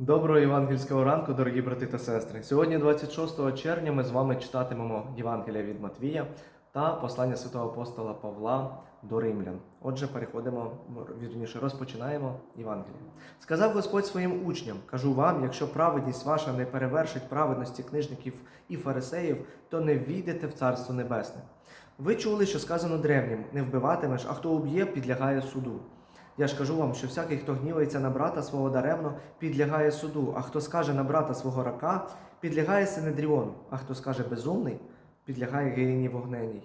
Доброго євангельського ранку, дорогі брати та сестри. Сьогодні, 26 червня, ми з вами читатимемо Євангелія від Матвія та послання святого апостола Павла до римлян. Отже, переходимо, вірніше, розпочинаємо Євангеліє. Сказав Господь своїм учням: кажу вам, якщо праведність ваша не перевершить праведності книжників і фарисеїв, то не війдете в Царство Небесне. Ви чули, що сказано древнім: не вбиватимеш, а хто уб'є, підлягає суду. Я ж кажу вам, що всякий, хто гнівається на брата свого даремно, підлягає суду, а хто скаже на брата свого рака, підлягає синедріону, а хто скаже безумний, підлягає гиєні вогненій.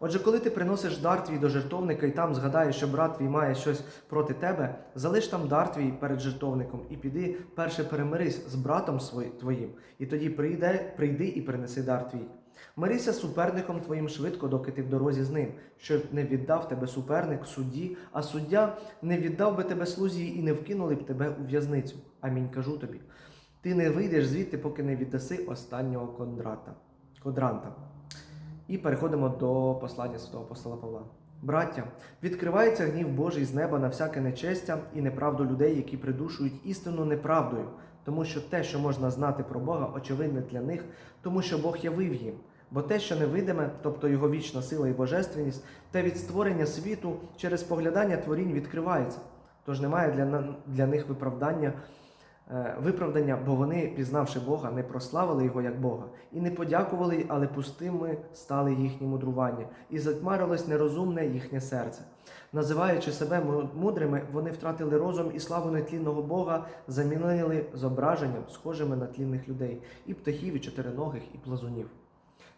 Отже, коли ти приносиш дар твій до жертовника і там згадаєш, що брат твій має щось проти тебе, залиш там дар твій перед жертовником і піди перше перемирись з братом твоїм, і тоді прийде, прийди і принеси дар твій. Мирися з суперником твоїм швидко, доки ти в дорозі з ним, щоб не віддав тебе суперник судді, а суддя не віддав би тебе слузі і не вкинули б тебе у в'язницю. Амінь кажу тобі. Ти не вийдеш звідти, поки не віддаси останнього кондрата, кодранта. І переходимо до послання святого апостола Павла. Браття, відкривається гнів Божий з неба на всяке нечестя і неправду людей, які придушують істину неправдою, тому що те, що можна знати про Бога, очевидне для них, тому що Бог явив їм. Бо те, що невидиме, тобто його вічна сила і божественність, те від створення світу через поглядання творінь відкривається. Тож немає для, для них виправдання, виправдання, бо вони, пізнавши Бога, не прославили його як Бога, і не подякували, але пустими стали їхні мудрування, і затьмарилось нерозумне їхнє серце. Називаючи себе мудрими, вони втратили розум і славу нетлінного Бога, замінили зображенням, схожими на тлінних людей, і птахів, і чотириногих, і плазунів.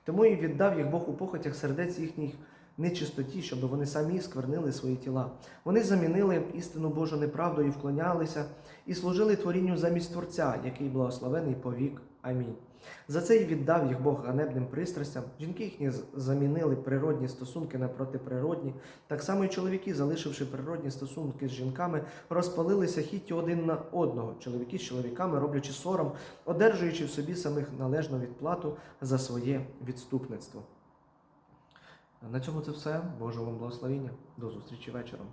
Тому і віддав їх Бог у похотях сердець їхніх нечистоті, щоб вони самі сквернили свої тіла. Вони замінили істину Божу неправдою вклонялися, і служили творінню замість Творця, який благословений повік. Амінь. За це й віддав їх Бог ганебним пристрастям. Жінки їхні замінили природні стосунки на протиприродні. Так само й чоловіки, залишивши природні стосунки з жінками, розпалилися хіттю один на одного. Чоловіки з чоловіками, роблячи сором, одержуючи в собі самих належну відплату за своє відступництво. На цьому це все. Божого вам благословіння. До зустрічі вечором.